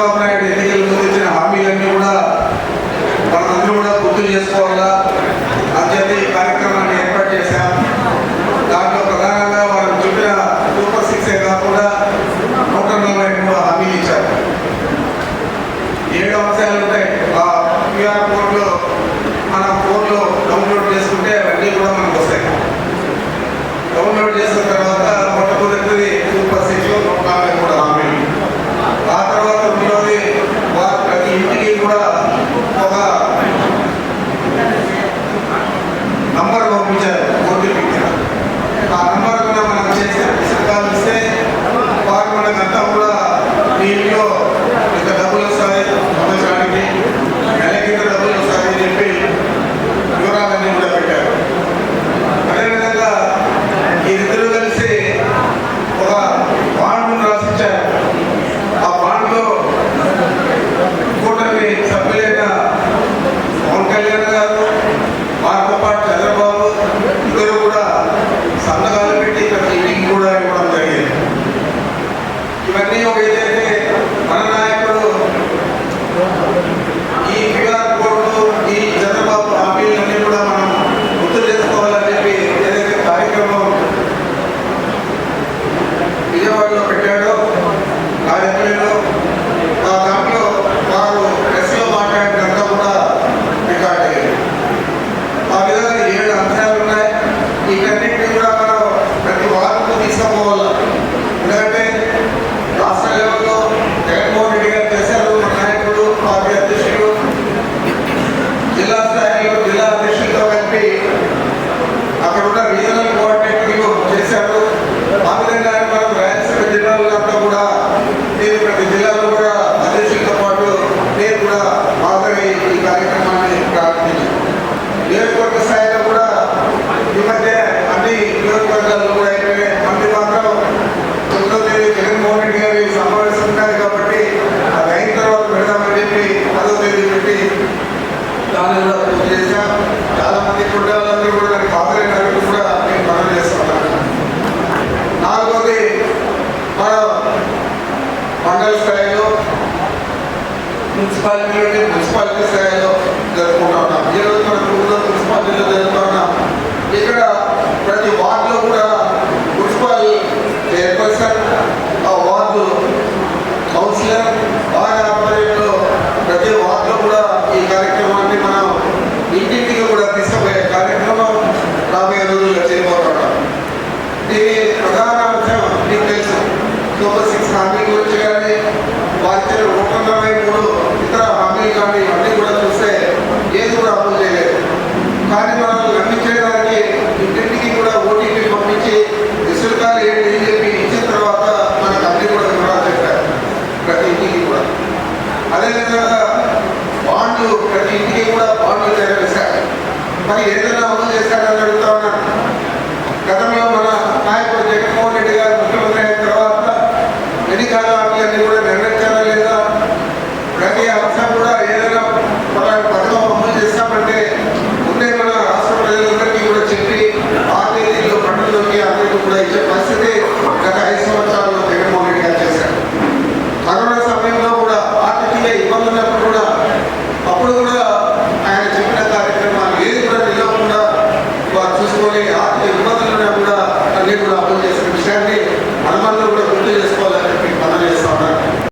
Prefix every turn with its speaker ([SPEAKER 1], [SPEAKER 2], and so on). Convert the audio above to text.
[SPEAKER 1] చంద్రబాబు నాయుడు ఎన్నికల ముందు ఇచ్చిన హామీలన్నీ కూడా మనందరూ కూడా గుర్తు చేసుకోవాలా? అత్యంత కార్యక్రమాన్ని ఏర్పాటు చేశాం. దాంట్లో ప్రధానంగా వారు చెప్పిన సూపర్ సిక్సే కాకుండా నూట నలభై మూడు హామీలు ఇచ్చారు ఏడు అంశాలు ఉంటాయి. ఆ క్యూఆర్ కోడ్లో మన ఫోన్లో డౌన్లోడ్ చేసుకుంటే అవన్నీ కూడా మనకు వస్తాయి. డౌన్లోడ్ చేసిన తర్వాత வேண்டிய అధ్యక్షులతో అక్కడ ఉన్న రీజనల్ కోఆర్డినేటర్లు చేశారు. ఆ విధంగా మనం రాయలసీమ జిల్లాలంతా కూడా నేను ప్రతి జిల్లాలో కూడా అధ్యక్షులతో పాటు నేను కూడా హాజరై ఈ కార్యక్రమాన్ని ప్రారంభించాను. నియోజకవర్గ స్థాయిలో కూడా ఈ మధ్య అన్ని నియోజకవర్గాల్లో కూడా అయితే మంది మాత్రం తొమ్మిదో తేదీ జగన్మోహన్ రెడ్డి గారి సమావేశం ఉన్నది కాబట్టి అది అయిన తర్వాత పెడదామని చెప్పి పదో తేదీ పెట్టి దానిలో కూడా పూర్తి చేశాం చాలా మంది కుటుంబాలందరూ కూడా దానికి హాజరైనట్టు కూడా నేను మనం చేస్తున్నాను నాలుగోది మన మండల స్థాయిలో మున్సిపాలిటీ మున్సిపాలిటీ స్థాయిలో జరుపుకుంటా ఉన్నాం ఈ రోజు మన కుటుంబంలో మున్సిపాలిటీలో జరుపుతా ఉన్నాం ఇక్కడ ప్రతి వార్డులో కూడా మున్సిపల్ చైర్పర్సన్ ఆ వార్డు కౌన్సిలర్ వారి ఆధ్వర్యంలో ప్రతి వార్డులో కూడా ఈ కార్యక్రమాన్ని మనం ఇంటింటికి కూడా తీసుకుపోయే కార్యక్రమం రాబోయే రోజుల్లో చేయబోతున్నాం దీని ప్రధాన అంశం మీకు తెలుసు సూపర్ సిక్స్ హామీ గురించి కానీ వారి నూట నలభై మూడు ఇతర హామీలు కానీ ఇవన్నీ కూడా చూస్తే ఏది కూడా అమలు చేయలేదు. కానీ మనం గమనించడానికి ఇంటింటికి కూడా ఓటీపీ పంపించి విసులుకాలు ఏంటి అని చెప్పి ఇచ్చిన తర్వాత మనకు అన్ని కూడా వివరాలు చెప్పారు ప్రతి ఇంటికి కూడా. అదేవిధంగా బాండ్లు ప్రతి ఇంటికి కూడా బాండ్లు తయారు చేశారు. మరి ఏదైనా అమలు చేశారని అడుగుతా ఉన్నాను Agora, essa